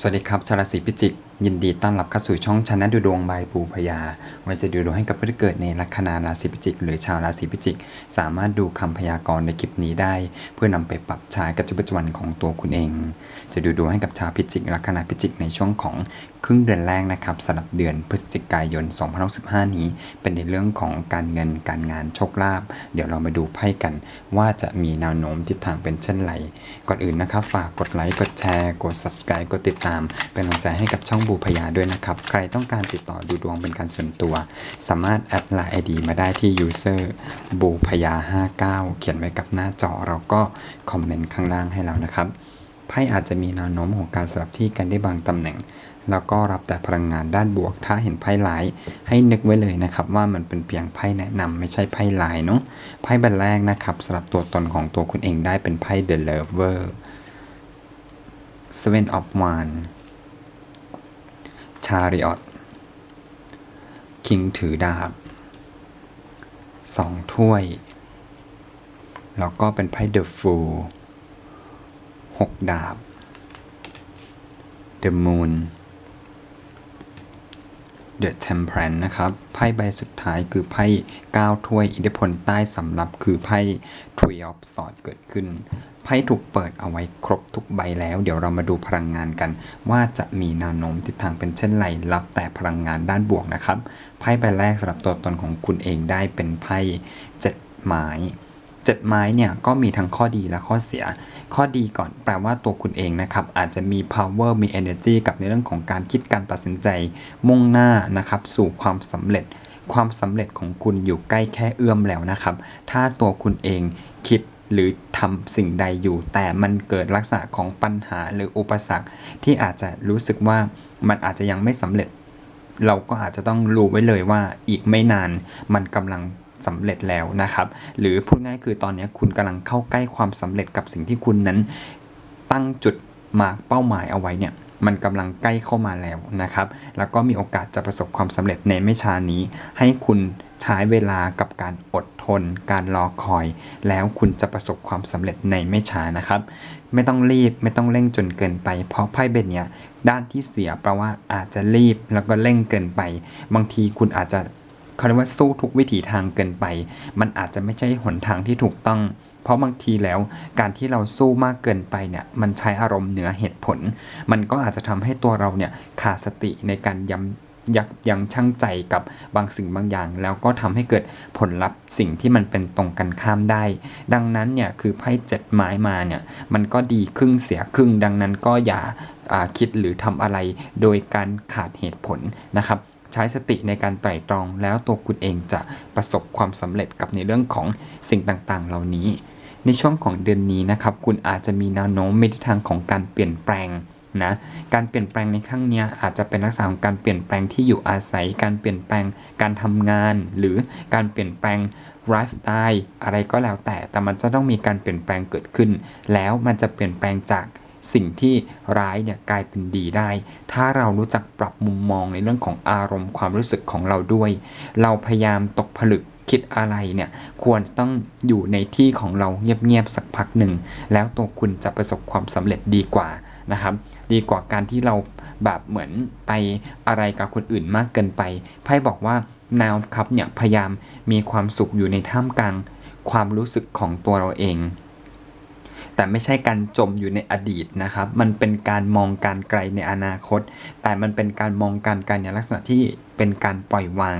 สวัสดีครับชาวราศีพิจิก ยินดีต้อนรับเข้าสู่ช่องชนะดูดวงบายปูพยา วันจะดูดวงให้กับผู้ที่เกิดในลัคนาราศีพิจิก หรือชาวราศีพิจิก สามารถดูคำพยากรณ์ในคลิปนี้ได้ เพื่อนำไปปรับใช้กับชีวิตประจำวันของตัวคุณเอง จะดูดวงให้กับชาวพิจิกลัคนาพิจิกในช่วงของครึ่งเดือนแรกนะครับสำหรับเดือนพฤศจิกายน 2065 นี้ เป็นในเรื่องของการเงินการงานโชคลาภเดี๋ยวเรามาดูไพ่กัน ว่าจะมีแนวโน้มทิศทางเป็นเช่นไรก่อนอื่นนะครับฝากกดไลค์กดแชร์ กด subscribe กดติดตามเป็นกำลังใจให้กับช่องบูพยาด้วยนะครับ ใครต้องการติดต่อดูดวงเป็นการส่วนตัว สามารถแอดไลน์ ID มาได้ที่ user บูพยา 59 เขียนไว้กับหน้าจอเราก็คอมเมนต์ข้างล่างให้เรานะครับไพ่อาจจะมีแนวโน้มของการสลับที่กันได้บางตำแหน่ง แล้วก็รับแต่พลังงานด้านบวก ถ้าเห็นไพ่ร้าย ให้นึกไว้เลยนะครับ ว่ามันเป็นเพียงไพ่แนะนำไม่ใช่ไพ่ลายเนาะไพ่ใบแรกนะครับสำหรับตัวตนของตัวคุณเองได้เป็นไพ่ The Lover Seven of Wands ชาริออตคิงถือดาบสองถ้วย แล้วก็เป็นไพ่เดอะฟูลหกดาบ The Moon The Temperance นะครับไพ่ใบสุดท้ายคือไพ่9ถ้วยอิทธิพลใต้สำรับคือไพ่ Tree of Swords เกิดขึ้นไพ่ถูกเปิดเอาไว้ครบทุกใบแล้ว เดี๋ยวเรามาดูพลังงานกัน ว่าจะมีแนวโน้มทิศทางเป็นเช่นไรรับแต่พลังงานด้านบวกนะครับไพ่ใบแรกสำหรับตัวตนของคุณเองได้เป็นไพ่เจ็ดไม้เจ็ดไม้เนี่ยก็มีทั้งข้อดีและข้อเสีย ข้อดีก่อนแปลว่าตัวคุณเองนะครับ อาจจะมี power มี energy กับในเรื่องของการคิดการตัดสินใจมุ่งหน้านะครับ สู่ความสำเร็จ ความสำเร็จของคุณอยู่ใกล้แค่เอื้อมแล้วนะครับ ถ้าตัวคุณเองคิดหรือทำสิ่งใดอยู่ แต่มันเกิดลักษณะของปัญหาหรืออุปสรรค ที่อาจจะรู้สึกว่ามันอาจจะยังไม่สำเร็จ เราก็อาจจะต้องรู้ไว้เลยว่าอีกไม่นานมันกำลัง สำเร็จแล้วนะครับ หรือพูดง่ายคือตอนนี้คุณกำลังเข้าใกล้ความสำเร็จกับสิ่งที่คุณนั้นตั้งจุดมาร์กเป้าหมายเอาไว้เนี่ยมันกำลังใกล้เข้ามาแล้วนะครับ แล้วก็มีโอกาสจะประสบความสำเร็จในไม่ช้านี้ ให้คุณใช้เวลากับการอดทน การรอคอย แล้วคุณจะประสบความสำเร็จในไม่ช้านะครับ ไม่ต้องรีบไม่ต้องเร่งจนเกินไป เพราะไพ่เบนเนี้ยด้านที่เสียแปลว่าอาจจะรีบแล้วก็เร่งเกินไป บางทีคุณอาจจะ เขาเรียกว่าสู้ทุกวิถีทางเกินไป มันอาจจะไม่ใช่หนทางที่ถูกต้อง เพราะบางทีแล้วการที่เราสู้มากเกินไปเนี่ยมันใช้อารมณ์เหนือเหตุผล มันก็อาจจะทำให้ตัวเราเนี่ยขาดสติในการย้ำยักยังชั่งใจกับบางสิ่งบางอย่าง แล้วก็ทำให้เกิดผลลัพธ์สิ่งที่มันเป็นตรงกันข้ามได้ ดังนั้นเนี่ยคือไพ่เจ็ดไม้มาเนี่ยมันก็ดีครึ่งเสียครึ่ง ดังนั้นก็อย่าอ่าคิดหรือทำอะไรโดยการขาดเหตุผลนะครับ ใช้สติในการไตร่ตรอง แล้วตัวคุณเองจะประสบความสำเร็จกับในเรื่องของสิ่งต่างๆ เหล่านี้ ในช่วงของเดือนนี้นะครับ คุณอาจจะมีแนวโน้มในทิศทางของการเปลี่ยนแปลงนะการเปลี่ยนแปลงในครั้งนี้อาจจะเป็นลักษณะของการเปลี่ยนแปลงที่อยู่อาศัย การเปลี่ยนแปลงการทำงาน หรือการเปลี่ยนแปลงไลฟ์สไตล์อะไรก็แล้วแต่ แต่มันจะต้องมีการเปลี่ยนแปลงเกิดขึ้น แล้วมันจะเปลี่ยนแปลงจาก สิ่งที่ร้ายเนี่ยกลายเป็นดีได้ ถ้าเรารู้จักปรับมุมมองในเรื่องของอารมณ์ความรู้สึกของเราด้วย เราพยายามตกผลึกคิดอะไรเนี่ยควรต้องอยู่ในที่ของเราเงียบๆสักพักหนึ่ง แล้วตัวคุณจะประสบความสำเร็จดีกว่านะครับ ดีกว่าการที่เราแบบเหมือนไปอะไรกับคนอื่นมากเกินไปไพ่บอกว่าแนวครับเนี่ยพยายามมีความสุขอยู่ในท่ามกลางความรู้สึกของตัวเราเอง แต่ไม่ใช่การจมอยู่ในอดีตนะครับ มันเป็นการมองการไกลในอนาคต แต่มันเป็นการมองการไกลในลักษณะที่เป็นการปล่อยวาง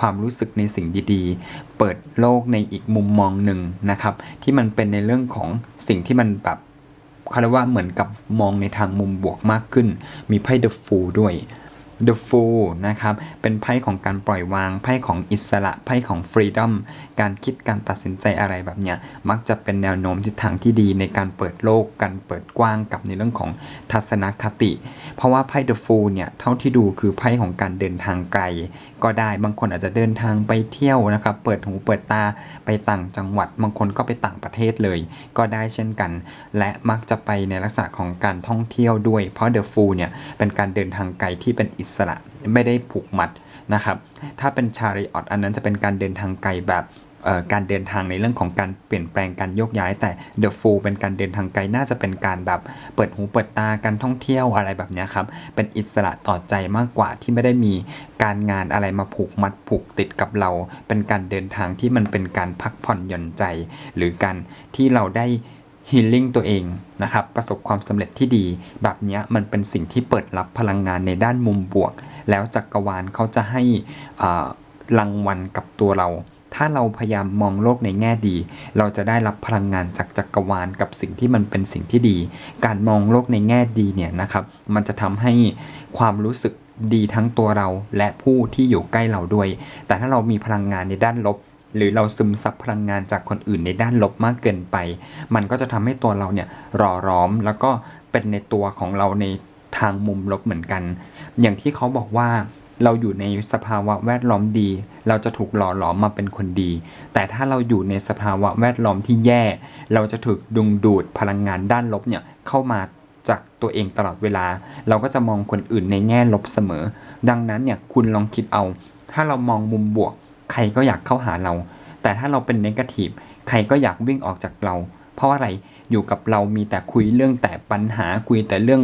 ความรู้สึกในสิ่งดีๆ เปิดโลกในอีกมุมมองหนึ่งนะครับ ที่มันเป็นในเรื่องของสิ่งที่มันแบบเขาเรียกว่าเหมือนกับมองในทางมุมบวกมากขึ้น มีไพ่ The Fool ด้วย The Fool นะครับ เป็นไพ่ของการปล่อยวาง ไพ่ของอิสระ ไพ่ของ Freedom การคิดการตัดสินใจอะไรแบบเนี้ย มักจะเป็นแนวโน้มทิศทางที่ดีในการเปิดโลก การเปิดกว้างกับในเรื่องของทัศนคติ เพราะว่าไพ่ The Fool เนี่ย เท่าที่ดูคือไพ่ของการเดินทางไกล ก็ได้ บางคนอาจจะเดินทางไปเที่ยวนะครับ เปิดหูเปิดตา ไปต่างจังหวัด บางคนก็ไปต่างประเทศเลย ก็ได้เช่นกัน และมักจะไปในลักษณะของการท่องเที่ยวด้วย เพราะ The Fool เนี่ย เป็นการเดินทางไกลที่เป็นอิสระไม่ได้ผูกมัดนะครับ ถ้าเป็นชาริออตอันนั้นจะเป็นการเดินทางไกลแบบการเดินทางในเรื่องของการเปลี่ยนแปลงการโยกย้าย แต่ The Fool เป็นการเดินทางไกลน่าจะเป็นการแบบเปิดหูเปิดตาการท่องเที่ยวอะไรแบบนี้ครับเป็นอิสระต่อใจมากกว่าที่ไม่ได้มีการงานอะไรมาผูกมัดผูกติดกับเรา เป็นการเดินทางที่มันเป็นการพักผ่อนหย่อนใจ หรือการที่เราได้ ฮีลลิ่งตัวเองนะครับประสบความสำเร็จที่ดี แบบนี้มันเป็นสิ่งที่เปิดรับพลังงานในด้านมุมบวก แล้วจักรวาลเขาจะให้รางวัลกับตัวเรา ถ้าเราพยายามมองโลกในแง่ดี เราจะได้รับพลังงานจากจักรวาลกับสิ่งที่มันเป็นสิ่งที่ดี การมองโลกในแง่ดีเนี่ยนะครับมันจะทำให้ความรู้สึกดีทั้งตัวเราและผู้ที่อยู่ใกล้เราด้วย แต่ถ้าเรามีพลังงานในด้านลบ หรือเราซึมซับพลังงานจากคนอื่นในด้านลบมากเกินไป มันก็จะทำให้ตัวเราเนี่ยรอร้อมแล้วก็เป็นในตัวของเราในทางมุมลบเหมือนกัน อย่างที่เขาบอกว่าเราอยู่ในสภาวะแวดล้อมดี เราจะถูกหล่อหลอมมาเป็นคนดี แต่ถ้าเราอยู่ในสภาวะแวดล้อมที่แย่ เราจะถูกดึงดูดพลังงานด้านลบเนี่ยเข้ามาจากตัวเองตลอดเวลา เราก็จะมองคนอื่นในแง่ลบเสมอ ดังนั้นเนี่ยคุณลองคิดเอา ถ้าเรามองมุมบวก ใครก็อยากเข้าหาเรา แต่ถ้าเราเป็นเนกาทีฟใครก็อยากวิ่งออกจากเรา เพราะอะไรอยู่กับเรามีแต่คุยเรื่องแต่ปัญหาคุยแต่เรื่อง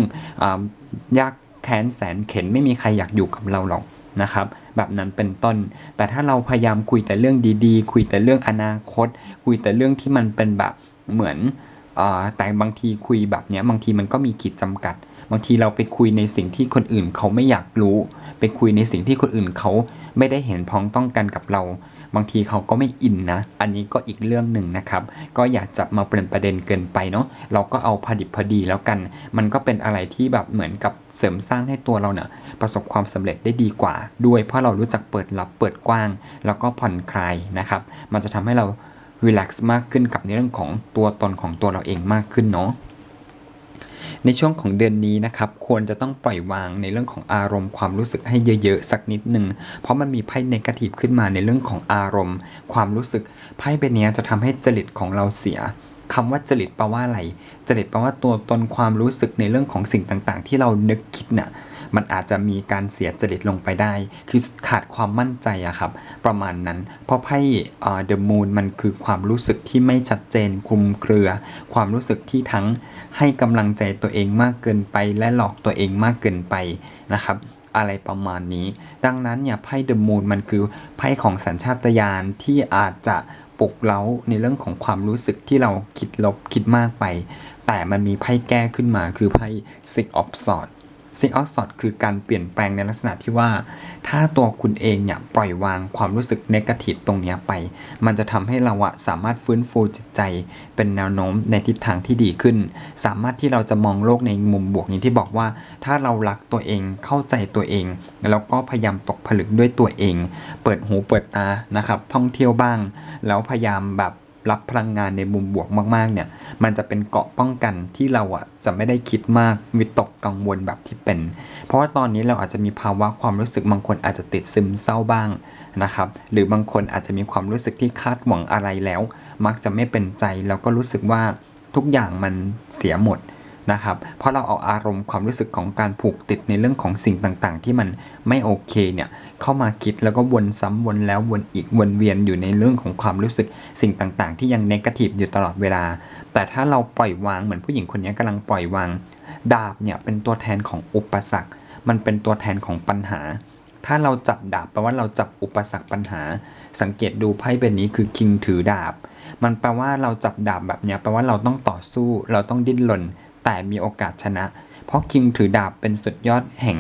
อยากแค้นแสนเข็นไม่มีใครอยากอยู่กับเราหรอกนะครับ แบบนั้นเป็นต้น แต่ถ้าเราพยายามคุยแต่เรื่องดีๆ คุยแต่เรื่องอนาคต คุยแต่เรื่องที่มันเป็นแบบเหมือนอแต่บางทีคุยแบบเนี้ยบางทีมันก็มีขีดจำกัด บางทีเราไปคุยในสิ่งที่คนอื่นเขาไม่อยากรู้ ไปคุยในสิ่งที่คนอื่นเขาไม่ได้เห็นพ้องต้องกันกับเรา บางทีเขาก็ไม่อินนะ อันนี้ก็อีกเรื่องหนึ่งนะครับ ก็อย่าจับมาเป็นประเด็นเกินไปเนาะเราก็เอาพอดิบพอดีแล้วกัน มันก็เป็นอะไรที่แบบเหมือนกับเสริมสร้างให้ตัวเราเนี่ยประสบความสำเร็จได้ดีกว่า ด้วยเพราะเรารู้จักเปิดรับเปิดกว้าง แล้วก็ผ่อนคลายนะครับ มันจะทำให้เรารีแลกซ์มากขึ้นกับในเรื่องของตัวตนของตัวเราเองมากขึ้นเนาะ ในช่วงของเดือนนี้นะครับควรจะต้องปล่อยวางในเรื่องของอารมณ์ความรู้สึกให้เยอะๆสักนิดหนึ่งเพราะมันมีไพ่เนกาทีฟขึ้นมาในเรื่องของอารมณ์ ความรู้สึกไพ่ใบนี้จะทำให้จริตของเราเสียคำว่าจริตแปลว่าอะไร จริตแปลว่าตัวตนความรู้สึกในเรื่องของสิ่งต่างๆ ที่เรานึกคิดน่ะ มันอาจจะมีการเสียจริตลงไปได้ คือขาดความมั่นใจอะครับ ประมาณนั้น เพราะไพ่เดอะมูนมันคือความรู้สึกที่ไม่ชัดเจนคลุมเครือ ความรู้สึกที่ทั้งให้กำลังใจตัวเองมากเกินไป และหลอกตัวเองมากเกินไปนะครับอะไรประมาณนี้ ดังนั้นเนี่ยไพ่เดอะมูนมันคือไพ่ของสัญชาตญาณที่อาจจะปลุกเร้าในเรื่องของความรู้สึกที่เราคิดลบคิดมากไป แต่มันมีไพ่แก้ขึ้นมาคือไพ่ Six of Swords ซิงออสอดคือการเปลี่ยนแปลงในลักษณะที่ว่า ถ้าตัวคุณเองเนี่ยปล่อยวางความรู้สึกเนกาทีฟตรงนี้ไป มันจะทำให้เราอะสามารถฟื้นฟูจิตใจ เป็นแนวโน้มในทิศทางที่ดีขึ้น สามารถที่เราจะมองโลกในมุมบวกอย่างที่บอกว่า ถ้าเรารักตัวเองเข้าใจตัวเอง แล้วก็พยายามตกผลึกด้วยตัวเอง เปิดหูเปิดตานะครับท่องเที่ยวบ้าง แล้วพยายามแบบ รับพลังงานในมุมบวกมากๆเนี่ย มันจะเป็นเกาะป้องกันที่เราอะจะไม่ได้คิดมากวิตกกังวลแบบที่เป็น เพราะว่าตอนนี้เราอาจจะมีภาวะความรู้สึกบางคนอาจจะติดซึมเศร้าบ้างนะครับ หรือบางคนอาจจะมีความรู้สึกที่คาดหวังอะไรแล้ว มักจะไม่เป็นใจแล้วก็รู้สึกว่าทุกอย่างมันเสียหมด นะครับ เพราะเราเอาอารมณ์ความรู้สึกของการผูกติดในเรื่องของสิ่งต่างๆ ที่มันไม่โอเคเนี่ยเข้ามาคิดแล้วก็วนซ้ำวนแล้ววนอีกวนเวียนอยู่ในเรื่องของความรู้สึกสิ่งต่างๆ ที่ยังเนกาทีฟอยู่ตลอดเวลา แต่ถ้าเราปล่อยวางเหมือนผู้หญิงคนนี้กำลังปล่อยวาง ดาบเนี่ยเป็นตัวแทนของอุปสรรค มันเป็นตัวแทนของปัญหา ถ้าเราจับดาบแปลว่าเราจับอุปสรรคปัญหา สังเกตดูไพ่เป็นนี้คือคิงถือดาบมันแปลว่าเราจับดาบแบบเนี้ยแปลว่าเราต้องต่อสู้ เราต้องดิ้นรน แต่มีโอกาสชนะ เพราะคิงถือดาบเป็นสุดยอดแห่ง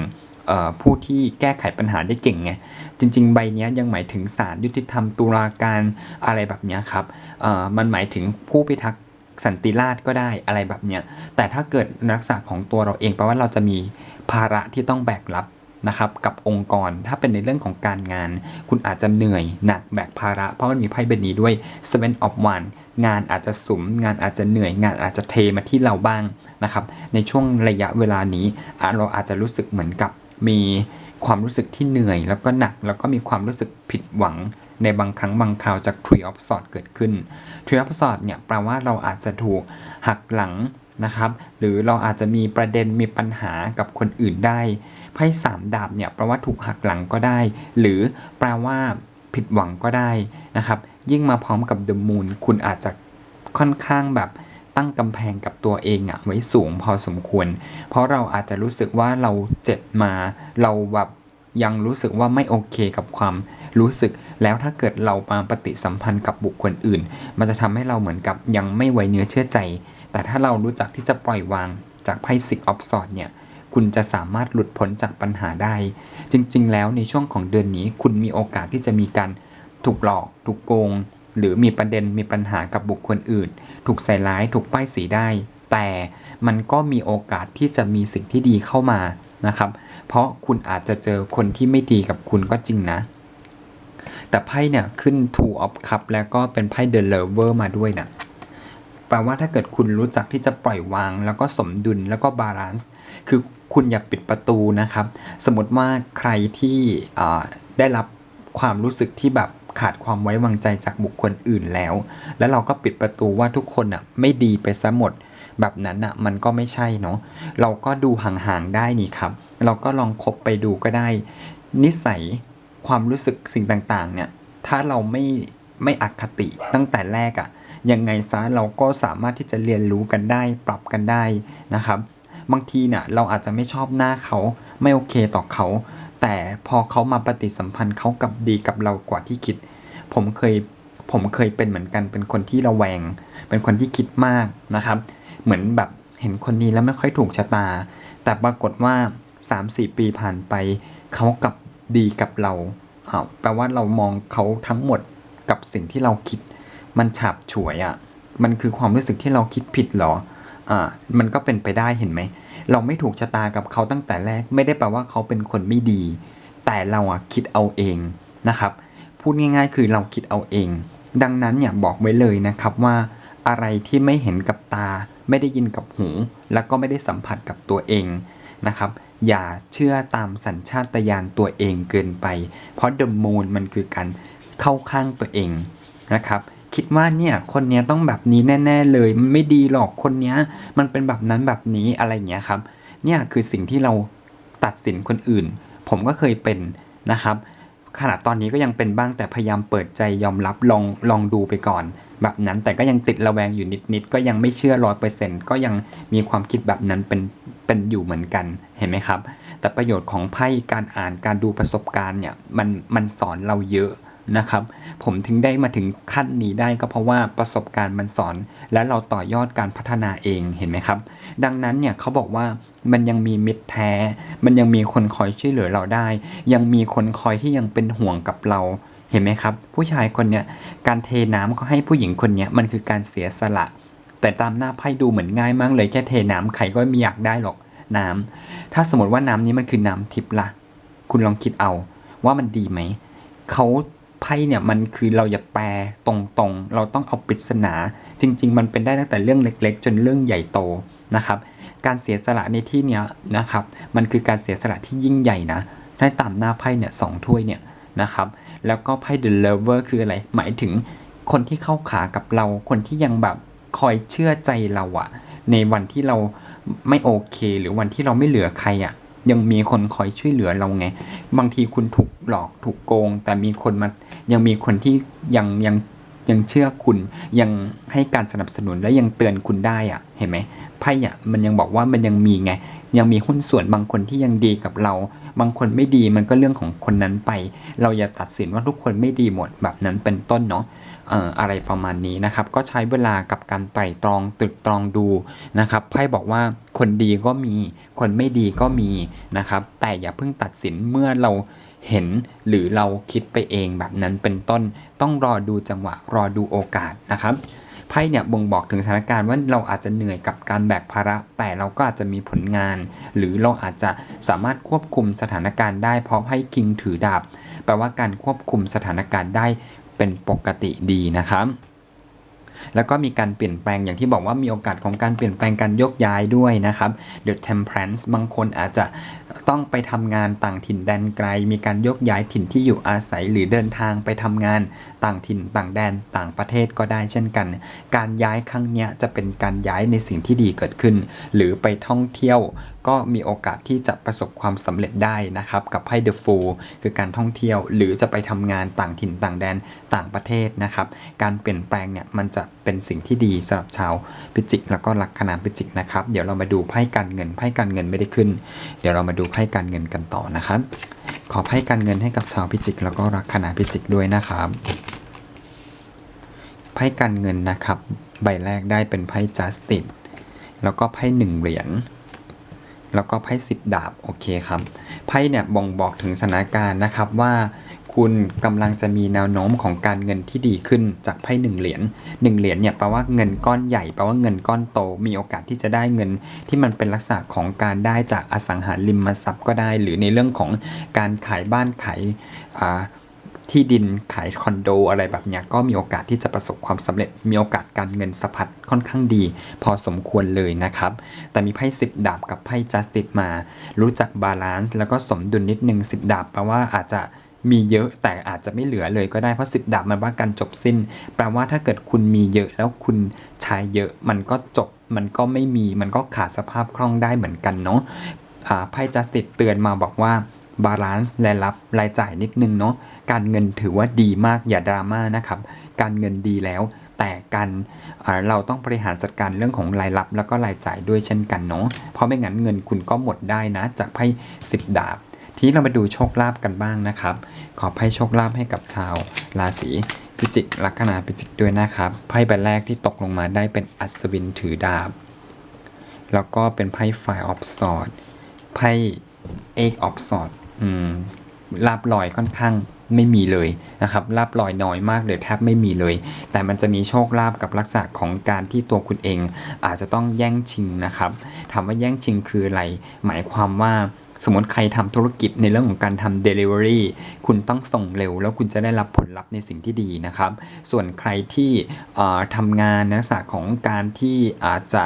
ผู้ที่แก้ไขปัญหาได้เก่งไง จริง ๆ ใบนี้ยังหมายถึงศาลยุติธรรมตุลาการอะไรแบบนี้ครับมันหมายถึงผู้พิทักษ์สันติราษฎร์ก็ได้อะไรแบบเนี้ยแต่ถ้าเกิดลักษณะของตัวเราเองแปลว่าเราจะมีภาระที่ต้องแบกรับ นะครับกับองค์กรถ้าเป็นในเรื่องของการงาน คุณอาจจะเหนื่อยหนักแบกภาระ เพราะมันมีไพ่ใบนี้ด้วย Seven of One งานอาจจะสุม งานอาจจะเหนื่อยงานอาจจะเทมาที่เราบ้างนะครับในช่วงระยะเวลานี้เราอาจจะรู้สึกเหมือนกับมีความรู้สึกที่เหนื่อย แล้วก็หนักแล้วก็มีความรู้สึกผิดหวังในบางครั้งบางคราวจาก Tree of Swords เกิดขึ้น Tree of Swords เนี่ยแปลว่าเราอาจจะถูกหักหลังนะครับ หรือเราอาจจะมีประเด็นมีปัญหากับคนอื่นได้ ไพ่สามดาบเนี่ยแปลว่าถูกหักหลังก็ได้ หรือแปลว่าผิดหวังก็ได้นะครับ ยิ่งมาพร้อมกับ The Moon คุณอาจจะค่อนข้างแบบตั้งกำแพงกับตัวเองอะไว้สูงพอสมควร เพราะเราอาจจะรู้สึกว่าเราเจ็บมา เราแบบยังรู้สึกว่าไม่โอเคกับความรู้สึก แล้วถ้าเกิดเรามาปฏิสัมพันธ์กับบุคคลอื่น มันจะทำให้เราเหมือนกับยังไม่ไว้เนื้อเชื่อใจ แต่ถ้าเรารู้จักที่จะปล่อยวางจากไพ่สิกออฟสอดเนี่ย คุณจะสามารถหลุดพ้นจากปัญหาได้ จริงๆ แล้วในช่วงของเดือนนี้ คุณมีโอกาสที่จะมีการถูกหลอก ถูกโกง หรือมีประเด็นมีปัญหากับบุคคลอื่น ถูกใส่ร้ายถูกป้ายสีได้ แต่มันก็มีโอกาสที่จะมีสิ่งที่ดีเข้ามานะครับ เพราะคุณอาจจะเจอคนที่ไม่ดีกับคุณก็จริงนะ แต่ไพ่เนี่ยขึ้น Two of Cup แล้วก็เป็นไพ่ The Lover มาด้วยนะ แปลว่าถ้าเกิดคุณรู้จักที่จะปล่อยวาง แล้วก็สมดุลแล้วก็บาลานซ์คือคุณอย่าปิดประตูนะครับ สมมติว่าใครที่ได้รับความรู้สึกที่แบบขาดความไว้วางใจจากบุคคลอื่นแล้ว แล้วเราก็ปิดประตูว่าทุกคนอะไม่ดีไปซะหมด แบบนั้นอะมันก็ไม่ใช่เนาะ เราก็ดูห่างๆได้นี่ครับ เราก็ลองคบไปดูก็ได้ นิสัยความรู้สึกสิ่งต่างๆเนี่ย ถ้าเราไม่ไม่อคติตั้งแต่แรกอะ่ะ ยังไงซะเราก็สามารถที่จะเรียนรู้กันได้ ปรับกันได้นะครับ บางทีเนี่ยเราอาจจะไม่ชอบหน้าเขาไม่โอเคต่อเขา แต่พอเขามาปฏิสัมพันธ์เขากับดีกับเรากว่าที่คิด ผมเคยผมเคยเป็นเหมือนกันเป็นคนที่ระแวง เป็นคนที่คิดมากนะครับ เหมือนแบบเห็นคนนี้แล้วไม่ค่อยถูกชะตา แต่ปรากฏว่า 3-4 ปีผ่านไป เขากับดีกับเราอ้าวแปลว่าเรามองเขาทั้งหมดกับสิ่งที่เราคิด มันฉาบฉวยอะ่ะ มันคือความรู้สึกที่เราคิดผิดเหรอ อ่า มันก็เป็นไปได้เห็นไหม เราไม่ถูกชะตากับเขาตั้งแต่แรก ไม่ได้แปลว่าเขาเป็นคนไม่ดี แต่เราอะคิดเอาเองนะครับ พูดง่ายๆ คือเราคิดเอาเอง ดังนั้นเนี่ยบอกไว้เลยนะครับว่า อะไรที่ไม่เห็นกับตา ไม่ได้ยินกับหู แล้วก็ไม่ได้สัมผัสกับตัวเองนะครับอย่าเชื่อตามสัญชาตญาณตัวเองเกินไป เพราะเด e m มูนมันคือการเข้าข้างตัวเองนะครับ คิดว่าเนี่ยคนเนี้ยต้องแบบนี้แน่ ๆ เลยมันไม่ดีหรอกคนเนี้ย มันเป็นแบบนั้นแบบนี้อะไรอย่างเงี้ยครับเนี่ยคือสิ่งที่เราตัดสินคนอื่น ผมก็เคยเป็นนะครับขนาดตอนนี้ก็ยังเป็นบ้างแต่พยายามเปิดใจยอมรับลองลองดูไปก่อน แบบนั้นแต่ก็ยังติดระแวงอยู่นิดๆก็ยังไม่เชื่อร้อยเปอร์เซ็นต์ก็ยังมีความคิดแบบนั้นเป็นเป็นอยู่เหมือนกันเห็นไหมครับ แต่ประโยชน์ของไพ่การอ่านการดูประสบการณ์เนี่ยมันมันสอนเราเยอะ นะครับ ผมถึงได้มาถึงขั้นนี้ได้ก็เพราะว่าประสบการณ์มันสอน และเราต่อยอดการพัฒนาเองเห็นไหมครับ ดังนั้นเนี่ยเขาบอกว่ามันยังมีมิตรแท้ มันยังมีคนคอยช่วยเหลือเราได้ ยังมีคนคอยที่ยังเป็นห่วงกับเราเห็นไหมครับ ผู้ชายคนเนี้ยการเทน้ำก็ให้ผู้หญิงคนเนี้ยมันคือการเสียสละ แต่ตามหน้าไพ่ดูเหมือนง่ายมากเลยแค่เทน้ำใครก็ไม่อยากได้หรอกน้ำถ้าสมมติว่าน้ำนี้มันคือน้ำทิพย์ละคุณลองคิดเอาว่ามันดีไหม เขา ไพ่เนี่ยมันคือเราอย่าแปลตรงๆ เราต้องเอาปริศนา จริง ๆ มันเป็นได้ตั้งแต่เรื่องเล็ก ๆ จนเรื่องใหญ่โตนะครับ การเสียสละในที่เนี้ยนะครับ มันคือการเสียสละที่ยิ่งใหญ่นะได้ตามหน้าไพ่เนี่ยสองถ้วยเนี่ยนะครับ แล้วก็ไพ่ The Lover คืออะไร หมายถึงคนที่เข้าขากับเรา คนที่ยังแบบคอยเชื่อใจเราอะในวันที่เราไม่โอเค หรือวันที่เราไม่เหลือใครอะยังมีคนคอยช่วยเหลือเราไง บางทีคุณถูกหลอกถูกโกง แต่มีคนมา ยังมีคนที่ยังยังยังเชื่อคุณยังให้การสนับสนุนและยังเตือนคุณได้อะเห็นไหมไพ่อะมันยังบอกว่ามันยังมีไง ยังมีหุ้นส่วนบางคนที่ยังดีกับเรา บางคนไม่ดีมันก็เรื่องของคนนั้นไป เราอย่าตัดสินว่าทุกคนไม่ดีหมดแบบนั้นเป็นต้นเนาะอออะไรประมาณนี้นะครับ ก็ใช้เวลากับการไตร่ตรองตึกตรองดูนะครับไพ่บอกว่าคนดีก็มี คนไม่ดีก็มีนะครับ แต่อย่าเพิ่งตัดสินเมื่อเรา เห็นหรือเราคิดไปเองแบบนั้นเป็นต้นต้องรอดูจังหวะรอดูโอกาสนะครับไพ่เนี่ยบ่งบอกถึงสถานการณ์ว่าเราอาจจะเหนื่อยกับการแบกภาระ แต่เราก็อาจจะมีผลงาน หรือเราอาจจะสามารถควบคุมสถานการณ์ได้เพราะให้คิงถือดาบแปลว่าการควบคุมสถานการณ์ได้เป็นปกติดีนะครับ แล้วก็มีการเปลี่ยนแปลงอย่างที่บอกว่ามีโอกาสของการเปลี่ยนแปลงการยกย้ายด้วยนะครับ The Temperance บางคนอาจจะต้องไปทำงานต่างถิ่นแดนไกล มีการยกย้ายถิ่นที่อยู่อาศัยหรือเดินทางไปทำงานต่างถิ่นต่างแดนต่างประเทศก็ได้เช่นกัน การย้ายครั้งนี้จะเป็นการย้ายในสิ่งที่ดีเกิดขึ้น หรือไปท่องเที่ยวก็มีโอกาสที่จะประสบความสำเร็จได้นะครับกับไพ่ The Fool คือการท่องเที่ยว หรือจะไปทำงานต่างถิ่นต่างแดนต่างประเทศนะครับ การเปลี่ยนแปลงเนี่ยมันจะเป็นสิ่งที่ดีสำหรับชาวพิจิก แล้วก็ลัคนาพิจิกนะครับ เดี๋ยวเรามาดูไพ่การเงินไพ่การเงินไม่ได้ขึ้น เดี๋ยวเรามาดูไพ่การเงินกันต่อนะครับ ขอไพ่การเงินให้กับชาวพิจิก แล้วก็ลัคนาพิจิกด้วยนะครับไพ่การเงินนะครับ ใบแรกได้เป็นไพ่ justice แล้วก็ไพ่หนึ่งเหรียญ แล้วก็ไพ่สิบดาบโอเคครับไพ่เนี่ยบ่งบอกถึงสถานการณ์นะครับว่า คุณกำลังจะมีแนวโน้มของการเงินที่ดีขึ้นจากไพ่หนึ่งเหรียญหนึ่งเหรียญเนี่ยแปลว่าเงินก้อนใหญ่แปลว่าเงินก้อนโต มีโอกาสที่จะได้เงินที่มันเป็นลักษณะของการได้จากอสังหาริมทรัพย์ก็ได้ หรือในเรื่องของการขายบ้านขาย ที่ดินขายคอนโดอะไรแบบนี้ก็มีโอกาสที่จะประสบความสำเร็จ มีโอกาสการเงินสะพัดค่อนข้างดี พอสมควรเลยนะครับ แต่มีไพ่สิบดาบกับไพ่จัสติ e มา รู้จักบาลานซ์แล้วก็สมดุลนิดนึงสิบดาบแปลว่าอาจจะมีเยอะแต่อาจจะไม่เหลือเลยก็ได้เพราะสิบดาบมันว่าการจบสิ้น แปลว่าถ้าเกิดคุณมีเยอะแล้วคุณใช้เยอะมันก็จบมันก็ไม่มีมันก็ขาดสภาพคล่องได้เหมือนกันเนาะไพ่จัสติ e เตือนมาบอกว่า บาลานซ์และรับรายจ่ายนิดนึงเนาะการเงินถือว่าดีมากอย่าดราม่านะครับการเงินดีแล้ว แต่การเราต้องบริหารจัดการเรื่องของรายรับแล้วก็รายจ่ายด้วยเช่นกันเนาะเพราะไม่งั้นเงินคุณก็หมดได้นะ จากไพ่สิบดาบ ทีนี้เรามาดูโชคลาภกันบ้างนะครับ ขอไพ่โชคลาภให้กับชาวราศีพิจิกลัคนาพิจิกด้วยนะครับไพ่ใบแรกที่ตกลงมาได้เป็นอัศวินถือดาบ แล้วก็เป็นไพ่ไฟออฟสอดไพ่เอกออฟสอด ลาบลอยค่อนข้างไม่มีเลยนะครับลาบลอยน้อยมากเลยแทบไม่มีเลย แต่มันจะมีโชคลาภกับลักษณะของการที่ตัวคุณเองอาจจะต้องแย่งชิงนะครับถามว่าแย่งชิงคืออะไร หมายความว่าสมมติใครทำธุรกิจในเรื่องของการทำ Delivery คุณต้องส่งเร็ว แล้วคุณจะได้รับผลลัพธ์ในสิ่งที่ดีนะครับ ส่วนใครที่เอ่อทำงานในลักษณะของการที่อาจจะ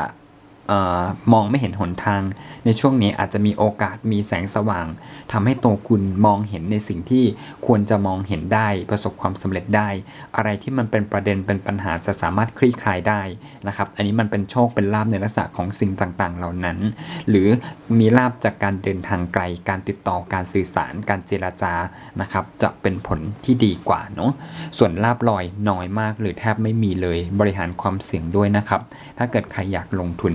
มองไม่เห็นหนทาง ในช่วงนี้อาจจะมีโอกาสมีแสงสว่างทำให้ตัวคุณมองเห็นในสิ่งที่ควรจะมองเห็นได้ประสบความสำเร็จได้ อะไรที่มันเป็นประเด็นเป็นปัญหาจะสามารถคลี่คลายได้นะครับ อันนี้มันเป็นโชคเป็นลาบในลักษณะของสิ่งต่างๆ เหล่านั้น หรือมีลาบจากการเดินทางไกล การติดต่อการสื่อสาร การเจราจานะครับจะเป็นผลที่ดีกว่าเนาะส่วนลาบลอยน้อยมากหรือแทบไม่มีเลยบริหารความเสี่ยงด้วยนะครับถ้าเกิดใครอยากลงทุน